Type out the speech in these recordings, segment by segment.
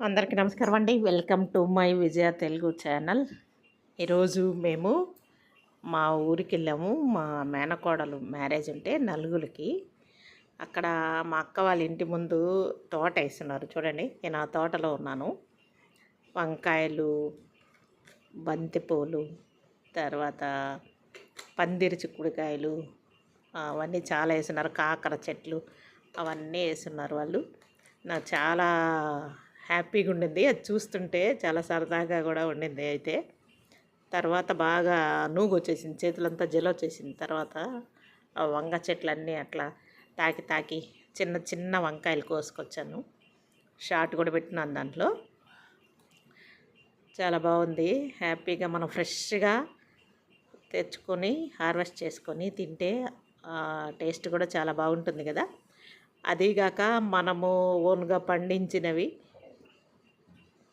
అందరికీ నమస్కారం అండి. Welcome to my Vijaya Telugu channel ఈరోజు మేము మా ఊరికి వెళ్ళాము మా మేనకోడలు మ్యారేజ్ ఉంటే నలుగురికి. అక్కడ మా అక్క వాళ్ళ ఇంటి ముందు తోట వేస్తున్నారు. చూడండి నేను ఆ తోటలో ఉన్నాను. వంకాయలు బంతిపూలు తర్వాత పందిరి చిక్కుడుకాయలు అవన్నీ చాలా వేస్తున్నారు. కాకర చెట్లు అవన్నీ వేస్తున్నారు వాళ్ళు. నాకు చాలా హ్యాపీగా ఉండింది. అది చూస్తుంటే చాలా సరదాగా కూడా ఉండింది అయితే. తర్వాత బాగా నూగు వచ్చేసింది చేతులంతా జల వచ్చేసింది తర్వాత వంగ చెట్లన్నీ అట్లా తాకి తాకి చిన్న చిన్న వంకాయలు కోసుకొచ్చాను. షార్ట్ కూడా పెట్టినాను దాంట్లో. చాలా బాగుంది. హ్యాపీగా మనం ఫ్రెష్గా తెచ్చుకొని హార్వెస్ట్ చేసుకొని తింటే టేస్ట్ కూడా చాలా బాగుంటుంది కదా. అదీగాక మనము ఓన్గా పండించినవి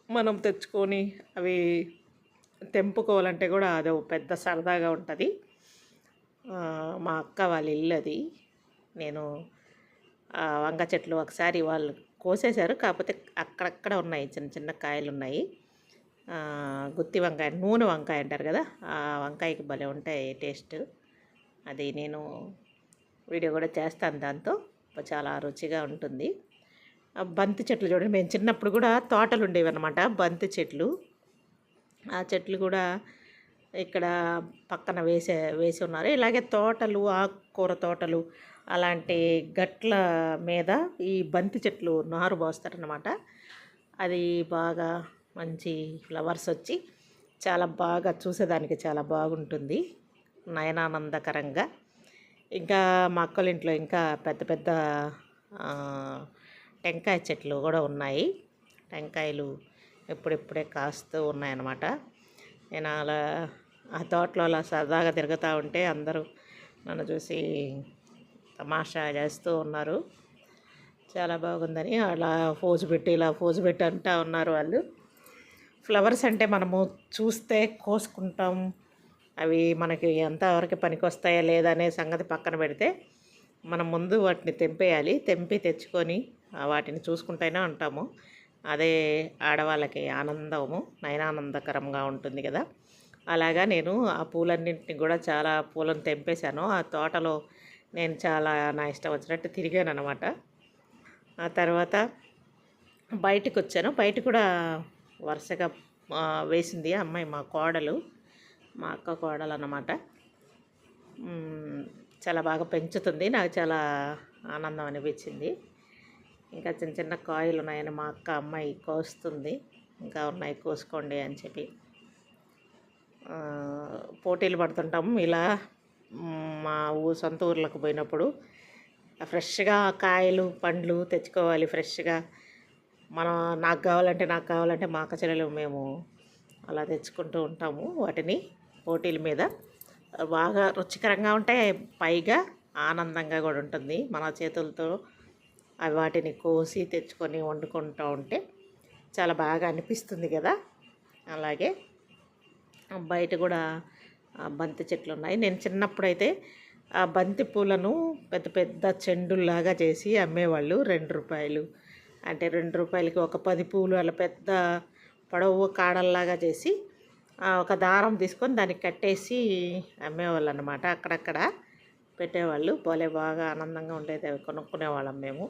మనం తెచ్చుకొని అవి తెంపుకోవాలంటే కూడా అది పెద్ద సరదాగా ఉంటుంది. మా అక్క వాళ్ళ ఇల్లు అది. నేను వంగ చెట్లు ఒకసారి వాళ్ళు కోసేశారు. కాకపోతే అక్కడక్కడ ఉన్నాయి చిన్న చిన్న కాయలు ఉన్నాయి. గుత్తి వంకాయ నూనె వంకాయ అంటారు కదా ఆ వంకాయకి భలే ఉంటాయి టేస్ట్. అది నేను వీడియో కూడా చేస్తాను దాంతో. చాలా రుచిగా ఉంటుంది. బంతి చెట్లు చూడండి. మేము చిన్నప్పుడు కూడా తోటలు ఉండేవి అనమాట బంతి చెట్లు. ఆ చెట్లు కూడా ఇక్కడ పక్కన వేసే వేసి ఉన్నారు. ఇలాగే తోటలు ఆకుకూర తోటలు అలాంటి గట్ల మీద ఈ బంతి చెట్లు నారు పోస్తారనమాట అది బాగా మంచి ఫ్లవర్స్ వచ్చి చాలా బాగా చూసేదానికి చాలా బాగుంటుంది. నయనానందకరంగా. ఇంకా మా అక్కల ఇంట్లో ఇంకా పెద్ద పెద్ద టెంకాయ చెట్లు కూడా ఉన్నాయి. టెంకాయలు ఎప్పుడెప్పుడే కాస్తూ ఉన్నాయన్నమాట. నేను అలా ఆ తోటలో అలా సరదాగా తిరుగుతూ ఉంటే అందరూ నన్ను చూసి తమాషా చేస్తూ ఉన్నారు. చాలా బాగుందని అలా ఫోజు పెట్టి ఇలా ఫోజు పెట్టి అంటూ ఉన్నారు వాళ్ళు. ఫ్లవర్స్ అంటే మనము చూస్తే కోసుకుంటాం. అవి మనకి ఎంతవరకు పనికొస్తాయా లేదా అనే సంగతి పక్కన పెడితే మనం ముందు వాటిని తెంపేయాలి. తెంపి తెచ్చుకొని వాటిని చూసుకుంటూనే ఉంటాము. అదే ఆడవాళ్ళకి ఆనందము నయనానందకరంగా ఉంటుంది కదా. అలాగా నేను ఆ పూలన్నింటిని కూడా చాలా పూలను తెంపేశాను. ఆ తోటలో నేను చాలా నా ఇష్టం వచ్చినట్టు తిరిగాను అనమాట ఆ తర్వాత బయటకు వచ్చాను బయట కూడా వరుసగా వేసింది అమ్మాయి మా కోడలు మా అక్క కోడలు అన్నమాట చాలా బాగా పెంచుతుంది. నాకు చాలా ఆనందం అనిపించింది. ఇంకా చిన్న చిన్న కాయలు ఉన్నాయని మా అక్క అమ్మాయి కోస్తుంది. ఇంకా ఉన్నాయి కోసుకోండి అని చెప్పి. పోటీలు పడుతుంటాము ఇలా మా ఊ సొంత ఊర్లకు పోయినప్పుడు ఫ్రెష్గా కాయలు పండ్లు తెచ్చుకోవాలి ఫ్రెష్గా. మనం నాకు కావాలంటే నాకు కావాలంటే మా అక్క చెల్లెలు మేము అలా తెచ్చుకుంటూ ఉంటాము వాటిని పోటీల మీద. బాగా రుచికరంగా ఉంటాయి. పైగా ఆనందంగా కూడా ఉంటుంది. మన చేతులతో అవి వాటిని కోసి తెచ్చుకొని వండుకుంటూ ఉంటే చాలా బాగా అనిపిస్తుంది కదా. అలాగే బయట కూడా బంతి చెట్లు ఉన్నాయి. నేను చిన్నప్పుడైతే ఆ బంతి పూలను పెద్ద పెద్ద చెండుల్లాగా చేసి అమ్మేవాళ్ళు. రెండు రూపాయలు. అంటే రెండు రూపాయలకి ఒక పది పూలు అలా పెద్ద పొడవు కాడల్లాగా చేసి ఒక దారం తీసుకొని దానికి కట్టేసి అమ్మేవాళ్ళు అనమాట అక్కడక్కడ పెట్టేవాళ్ళు. భలే బాగా ఆనందంగా ఉండేది. అవి కొనుక్కునేవాళ్ళం మేము.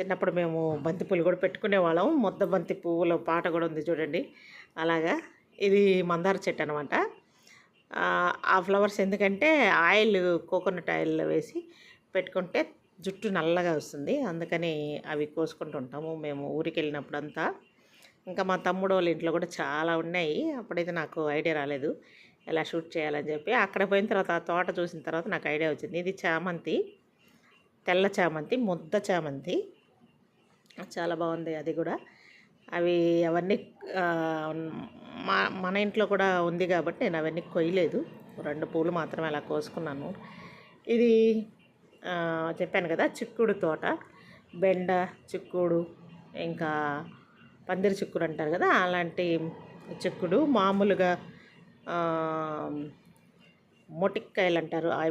చిన్నప్పుడు మేము బంతి పూలు కూడా పెట్టుకునేవాళ్ళం ముద్ద బంతి పువ్వుల పాట కూడా ఉంది చూడండి. అలాగా ఇది మందార చెట్టు అనమాట ఆ ఫ్లవర్స్ ఎందుకంటే ఆయిల్ కోకోనట్ ఆయిల్ వేసి పెట్టుకుంటే జుట్టు నల్లగా వస్తుంది. అందుకని అవి కోసుకుంటూ ఉంటాము. మేము ఊరికి వెళ్ళినప్పుడు అంతా ఇంకా మా తమ్ముడు వాళ్ళ ఇంట్లో కూడా చాలా ఉన్నాయి. అప్పుడైతే నాకు ఐడియా రాలేదు. ఎలా షూట్ చేయాలని చెప్పి. అక్కడ పోయిన తర్వాత ఆ తోట చూసిన తర్వాత నాకు ఐడియా వచ్చింది. ఇది చామంతి తెల్ల చామంతి ముద్ద చామంతి. చాలా బాగుంది అది కూడా. అవి అవన్నీ మా మన ఇంట్లో కూడా ఉంది కాబట్టి నేను అవన్నీ కొయ్యలేదు. రెండు పూలు మాత్రమే అలా కోసుకున్నాను. ఇది చెప్పాను కదా చిక్కుడు తోట బెండ చిక్కుడు ఇంకా పందిరి చిక్కుడు అంటారు కదా అలాంటి చిక్కుడు మామూలుగా మొటిక్కాయలు అంటారు అవి.